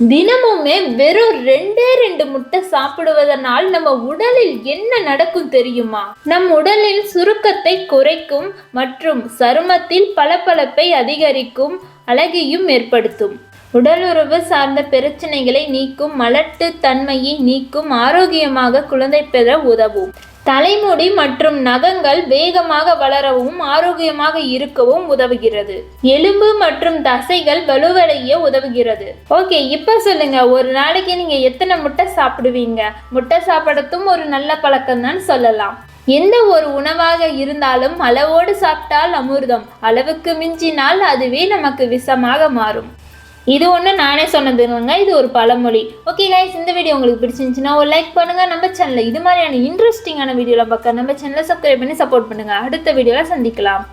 தினமுமே வெறும் ரெண்டே ரெண்டு முட்டை சாப்பிடுவதனால் நம்ம உடலில் என்ன நடக்கும் தெரியுமா? நம் உடலில் சுருக்கத்தை குறைக்கும் மற்றும் சருமத்தில் பளபளப்பை அதிகரிக்கும் அழகையும் ஏற்படுத்தும். உடலுறவு சார்ந்த பிரச்சனைகளை நீக்கும் மலட்டு தன்மையை நீக்கும் ஆரோக்கியமாக குழந்தை பெற உதவும். தலைமுடி மற்றும் நகங்கள் வேகமாக வளரவும் ஆரோக்கியமாக இருக்கவும் உதவுகிறது. எலும்பு மற்றும் தசைகள் வலுவடைய உதவுகிறது. ஓகே இப்போ சொல்லுங்க ஒரு நாளைக்கு நீங்க எத்தனை முட்டை சாப்பிடுவீங்க? முட்டை சாப்பிடத்தும் ஒரு நல்ல பழக்கம் தான் சொல்லலாம். எந்த ஒரு உணவாக இருந்தாலும் அளவோடு சாப்பிட்டால் அமிர்தம் அளவுக்கு மிஞ்சினால் அதுவே நமக்கு விஷமாக மாறும். இது ஒன்று நானே சொன்னதுங்க இது ஒரு பழமொழி. ஓகே கைஸ் இந்த வீடியோ உங்களுக்கு பிடிச்சிருந்துச்சுன்னா ஒரு லைக் பண்ணுங்க. நம்ம சேனலில் இது மாதிரியான இன்ட்ரெஸ்டிங்கான வீடியோலாம் பார்க்க நம்ம சேனலை சப்ஸ்கிரைப் பண்ணி சப்போர்ட் பண்ணுங்க. அடுத்த வீடியோவில் சந்திக்கலாம்.